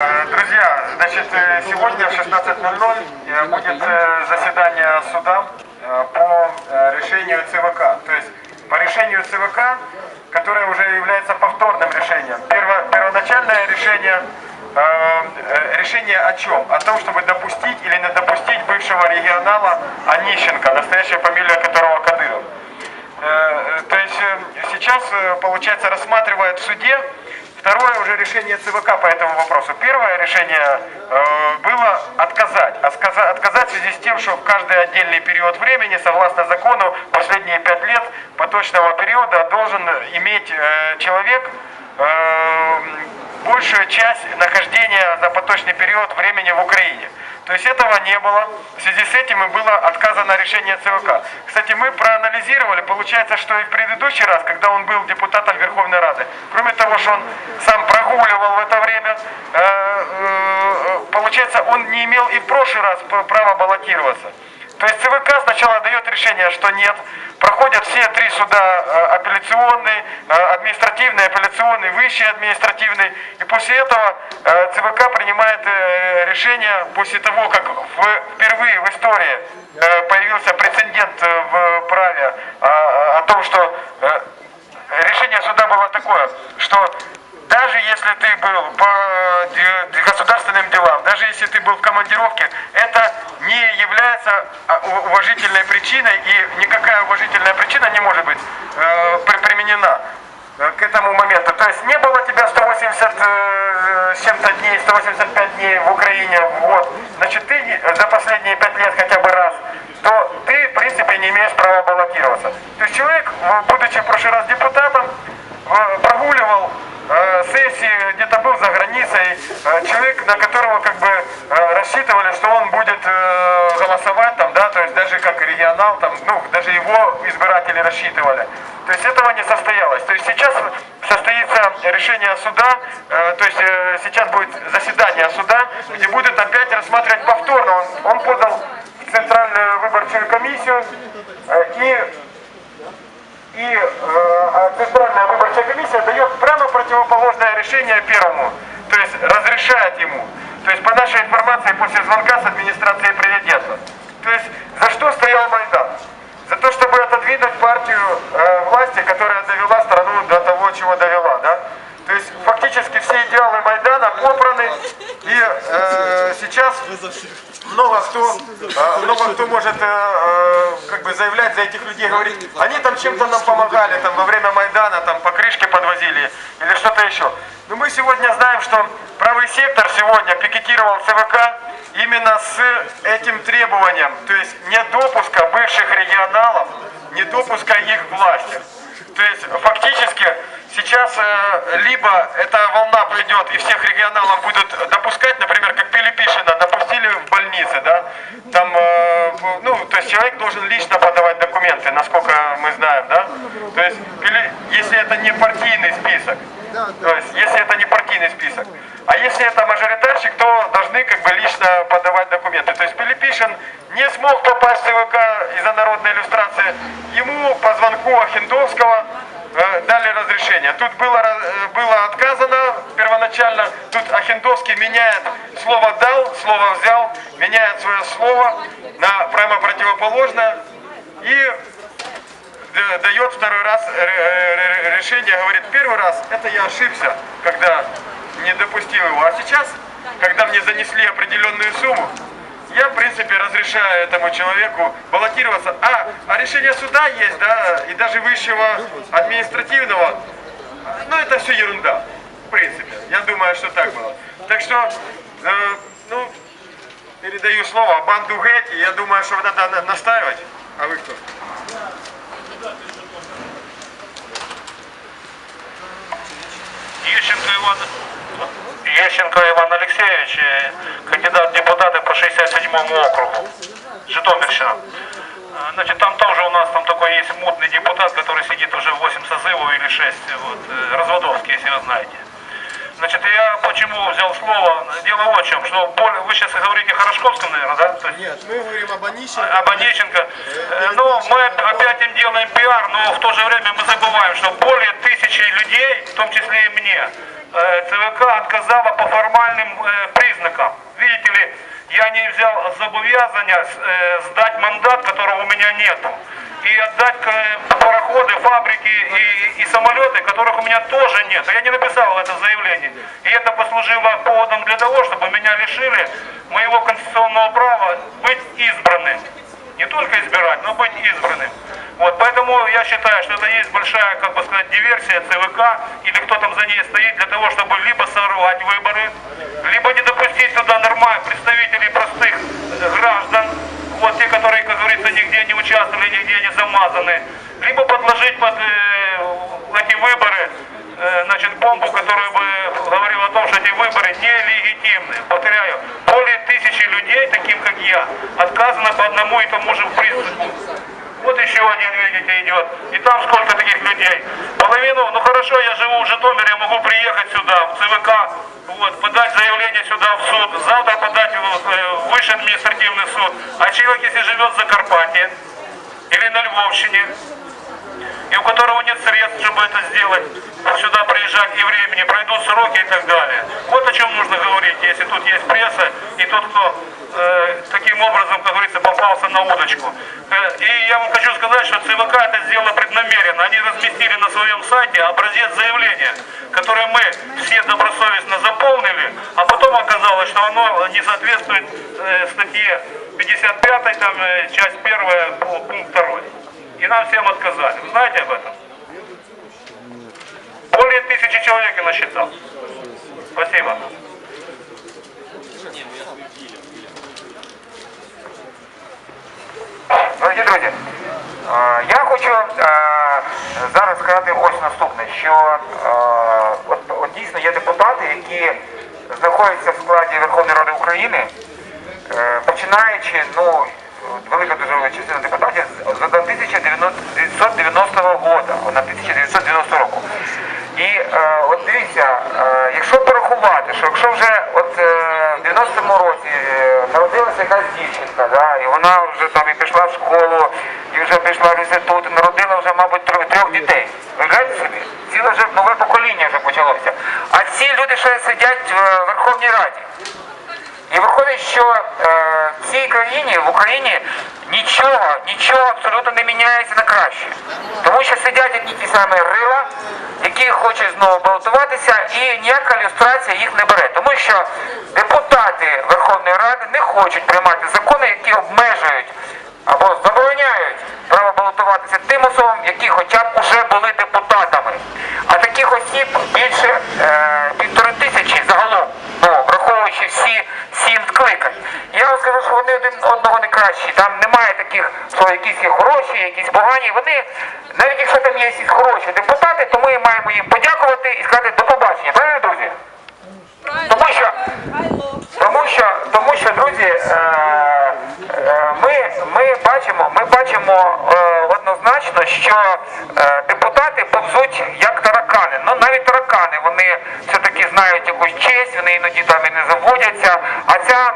Друзья, значит, э, сегодня в 16.00 э, будет э, заседание суда по решению ЦВК. То есть по решению ЦВК, которое уже является повторным решением. Перво- первоначальное решение, решение о чем? О том, чтобы допустить или не допустить бывшего регионала Онищенко, настоящая фамилия которого Кадыров. То есть сейчас, получается, рассматривает в суде второе уже решение ЦВК по этому вопросу. Первое решение э, было отказать. Отказа- Отказать в связи с тем, что в каждый отдельный период времени, согласно закону, последние пять лет поточного периода должен иметь э, человек э, большую часть нахождения за поточный период времени в Украине. То есть этого не было. В связи с этим и было отказано решение ЦВК. Кстати, мы проанализировали, получается, что и в предыдущий раз, когда он был депутатом Верховной Рады, кроме того, что он сам прогуливал в это время, э, э, получается, он не имел и в прошлый раз права баллотироваться. То есть ЦВК сначала дает решение, что нет, проходят все три суда э, апелляционный, э, административный, апелляционный, высший административный, и после этого э, ЦВК принимает решение после того, как впервые в истории появился прецедент в праве э, о том, что решение суда было такое, что даже если ты был по государственным делам, даже если ты был в командировке, это не является а, уважительной причиной и никакая уважительная причина не может быть э, при- применена э, к этому моменту. То есть не было тебя 180 э, чем-то дней, 185 дней в Украине, вот, значит ты за последние 5 лет хотя бы раз, то ты в принципе не имеешь права баллотироваться. То есть человек, будучи в прошлый раз депутатом, э, прогуливал э, сессии, где-то был за границей, человек, на которого как бы рассчитывали, что он будет даже как регионал, там, ну, даже его избиратели рассчитывали. То есть этого не состоялось. То есть сейчас состоится решение суда, э, то есть э, сейчас будет заседание суда, где будет опять рассматривать повторно. Он, он подал в Центральную выборчую комиссию э, и и э, а Центральная выборчая комиссия дает прямо противоположное решение первому, то есть разрешает ему. То есть по нашей информации после звонка с администрации президента. То есть что стоял Майдан? За то, чтобы отодвинуть партию э, власти, которая довела страну до того, чего довела, да? То есть фактически все идеалы Майдана попраны, и э, сейчас много кто, э, много кто может э, э, как бы заявлять за этих людей, говорить, они там чем-то нам помогали, там во время Майдана, там по крышке подвозили или что-то еще. Но мы сегодня знаем, что правый сектор сегодня пикетировал ЦВК именно с этим требованием, то есть недопуска бывших регионалов, недопуска их власти. То есть фактически сейчас э, либо эта волна пойдет и всех регионалов будут допускать, например, как Пилипишина допустили в больнице, да, там, э, ну, то есть человек должен лично подавать документы, насколько мы знаем, да, то есть если это не партийный список, то есть если это не партийный список, а если это мажоритарщик, то должны как бы лично подавать документы. То есть Пилипишин не смог попасть в ЦВК из-за народной иллюстрации. Ему по звонку Ахендовского э, дали разрешение. Тут было, э, было отказано первоначально, тут Ахендовский меняет слово дал, слово взял, меняет свое слово на прямо противоположное и дает второй раз э, решение, говорит, первый раз это я ошибся, когда не допустил его, а сейчас, когда мне занесли определенную сумму, я, в принципе, разрешаю этому человеку баллотироваться. А, а решение суда есть, да, и даже высшего административного, ну, это все ерунда, в принципе. Я думаю, что так было. Так что, э, ну, передаю слово банду Гетти, я думаю, что надо на- настаивать. А вы кто? Ющенко Иван, Ющенко Иван Алексеевич, э, кандидат в депутаты по 67 округу, Житомирщина. Значит, там тоже у нас там такой есть мутный депутат, который сидит уже 8 созывов или 6, вот, Разводовский, если вы знаете. Значит, я почему взял слово? Дело вот в чем, что более- вы сейчас говорите о Хорошковском, наверное, да? То есть Нет, мы говорим об Онищенко. об Онищенко. Э, Ну, мы опять им делаем пиар, но в то же время мы забываем, что более тысячи людей, в том числе и мне, ЦВК отказала по формальным признакам. Видите ли, я не взял зобовязания э, сдать мандат, которого у меня нету. И отдать э, пароходы, фабрики и, и самолеты, которых у меня тоже нет. Я не написал это заявление. И это послужило поводом для того, чтобы меня лишили моего конституционного права быть избранным. Не только избирать, но быть избранным. Вот, поэтому я считаю, что это есть большая, как бы сказать, диверсия ЦВК, или кто там за ней стоит, для того, чтобы либо сорвать выборы, либо не допустить туда нормальных представителей простых граждан, вот те, которые, как говорится, нигде не участвовали, нигде не замазаны, либо подложить под э, эти выборы э, значит, бомбу, которая бы говорила о том, что эти выборы нелегитимны. Повторяю, более тысячи людей, таким как я, отказано по одному и тому же признаку. Вот еще один, видите, идет. И там сколько таких людей. Половину, ну хорошо, я живу в Житомире, я могу приехать сюда, в ЦВК, вот, подать заявление сюда в суд, завтра подать в, высший административный суд. А человек, если живет в Закарпатье или на Львовщине, и у которого нет средств, чтобы это сделать, сюда приезжать и времени, пройдут сроки и так далее. Вот о чем нужно говорить, если тут есть пресса и тот, кто э, таким образом, как говорится, попался на удочку. Э, и я вам хочу сказать, что ЦВК это сделала преднамеренно. Они разместили на своем сайте образец заявления, которое мы все добросовестно заполнили, а потом оказалось, что оно не соответствует э, статье 55, там, э, часть 1, пункт 2. И нам всем отказали. Вы знаете об этом? Более тысячи человек я насчитал. Спасибо. Дорогі друзі, я хочу зараз сказати ось наступне, що от, от дійсно є депутати, які знаходяться в складі Верховної Ради України, е, починаючи, ну, велика дуже частина депутатів з 1990 року, на 1990 року. І е, от дивіться, якщо порахувати, що якщо вже от е, в 90-му році е, народилася якась дівчинка, да, і вона вже там і пішла в школу, і вже пішла в інститут, і народила вже, мабуть, трьох, трьох дітей. Ви собі? Ціле вже нове покоління вже почалося. А ці люди ще сидять в Верховній Раді. І виходить, що в цій країні, в Україні, нічого, нічого абсолютно не міняється на краще. Тому що сидять одні ті самі рила, які хочуть знову балотуватися, і ніяка ілюстрація їх не бере. Тому що депутати Верховної Ради не хочуть приймати закони, які обмежують або забороняють право балотуватися тим особам, які хоча якісь погані. Вони, навіть якщо там є якісь хороші депутати, то ми маємо їм подякувати і сказати до побачення. Правильно, друзі? Тому що, тому що, тому що, друзі, е, е, ми, ми бачимо, ми бачимо е, однозначно, що е, депутати повзуть як таракани. Ну навіть таракани, вони все-таки знають якусь честь, вони іноді там і не заводяться. А ця,